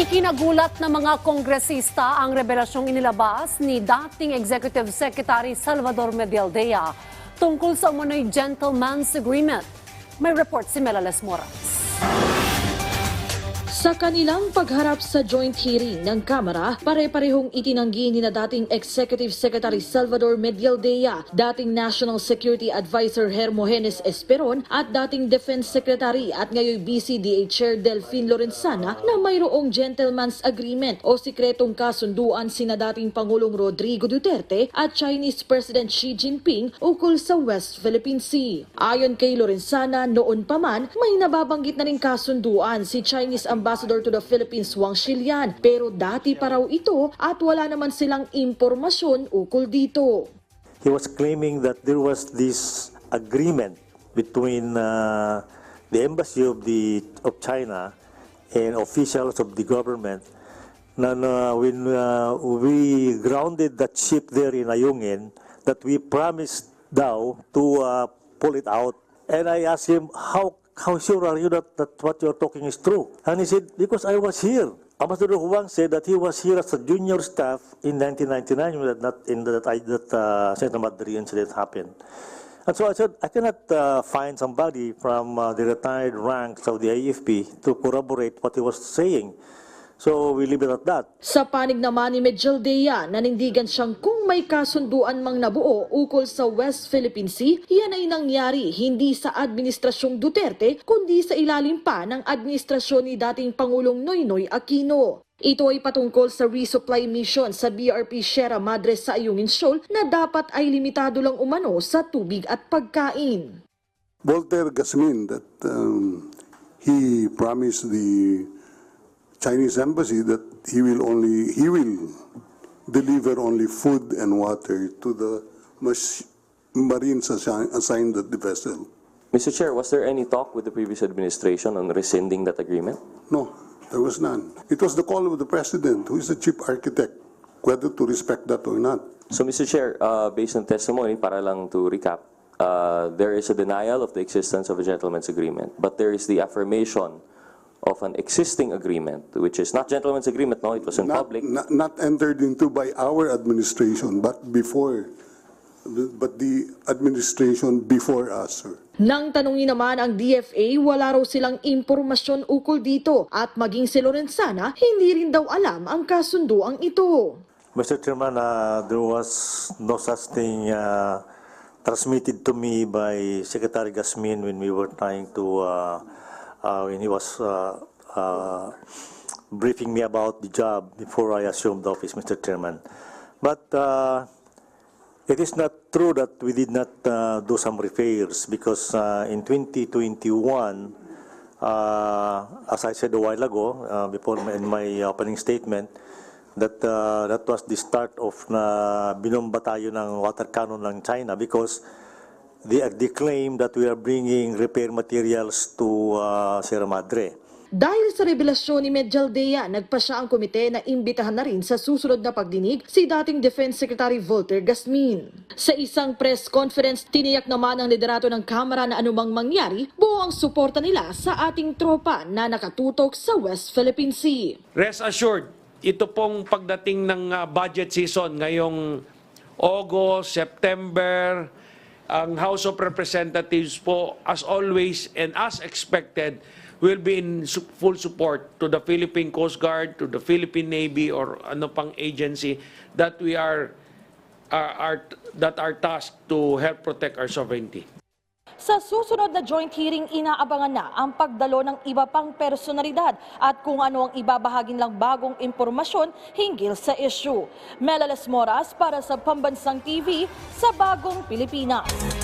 Ikinagulat ng mga kongresista ang revelasyong inilabas ni dating Executive Secretary Salvador Medialdea tungkol sa umano'y gentleman's agreement. May report si Melales Moras. Sa kanilang pagharap sa joint hearing ng Kamara, pare-parehong itinanggi ni na dating Executive Secretary Salvador Medialdea, dating National Security Advisor Hermogenes Esperon at dating Defense Secretary at ngayon BCDA Chair Delphine Lorenzana na mayroong gentleman's agreement o sikretong kasunduan sina dating Pangulong Rodrigo Duterte at Chinese President Xi Jinping ukol sa West Philippine Sea. Ayon kay Lorenzana, noon pa man, may nababanggit na rin kasunduan si Chinese Ambassador to the Philippines Wang Shilian pero dati pa raw ito at wala naman silang impormasyon ukol dito. he was claiming that there was this agreement between uh, the embassy of the of China and officials of the government. Na, na when uh, we grounded that ship there in Ayungin, that we promised daw to uh, pull it out. And I asked him, how how sure are you that, that what you're talking is true? And he said, because I was here. Ambassador Huang said that he was here as a junior staff in 1999 when that, in that, that uh, incident happened. And so I said, I cannot uh, find somebody from uh, the retired ranks of the AFP to corroborate what he was saying. So we leave it at that. Sa panig naman ni Medialdea, nanindigan siyang kung may kasunduan mang nabuo ukol sa West Philippine Sea, yan ay nangyari hindi sa administrasyong Duterte, kundi sa ilalim pa ng administrasyon ni dating Pangulong Noynoy Aquino. Ito ay patungkol sa resupply mission sa BRP Sierra Madre sa Ayungin Shoal na dapat ay limitado lang umano sa tubig at pagkain. Voltaire Gasmin that um, he promised the Chinese embassy that he will only he will deliver only food and water to the Marines assi- assigned at the vessel. Mr. Chair, was there any talk with the previous administration on rescinding that agreement? No, there was none. It was the call of the president, who is the chief architect, whether to respect that or not. So, Mr. Chair, uh, based on testimony, para lang to recap, uh, there is a denial of the existence of a gentleman's agreement, but there is the affirmation of an existing agreement, which is not gentleman's agreement, no, it was in Not, public. not, not entered into by our administration, but before, but the administration before us, sir. Nang tanungin naman ang DFA, wala raw silang impormasyon ukol dito at maging si Lorenzana, hindi rin daw alam ang kasunduang ito. Mr. Chairman, uh, there was no such thing uh, transmitted to me by Secretary Gasmin when we were trying to, uh, uh, when he was uh, uh, briefing me about the job before I assumed office, Mr. Chairman. But uh, it is not true that we did not uh, do some repairs because uh, in 2021, uh, as I said a while ago, uh, before in my opening statement, that uh, that was the start of na binomba tayo ng water cannon ng China because they, they claim that we are bringing repair materials to uh, Sierra Madre. Dahil sa revelasyon ni Medjaldea, nagpa siya ang komite na imbitahan na rin sa susunod na pagdinig si dating Defense Secretary Volter Gasmin. Sa isang press conference, tiniyak naman ng liderato ng Kamara na anumang mangyari, buo ang suporta nila sa ating tropa na nakatutok sa West Philippine Sea. Rest assured, ito pong pagdating ng uh, budget season ngayong August, September, ang House of Representatives po, as always and as expected, will be in full support to the Philippine Coast Guard, to the Philippine Navy, or ano pang agency that we are, are, are that are tasked to help protect our sovereignty. Sa susunod na joint hearing, inaabangan na ang pagdalo ng iba pang personalidad at kung ano ang ibabahagin lang bagong impormasyon hinggil sa issue. Melales Moras para sa Pambansang TV sa Bagong Pilipinas.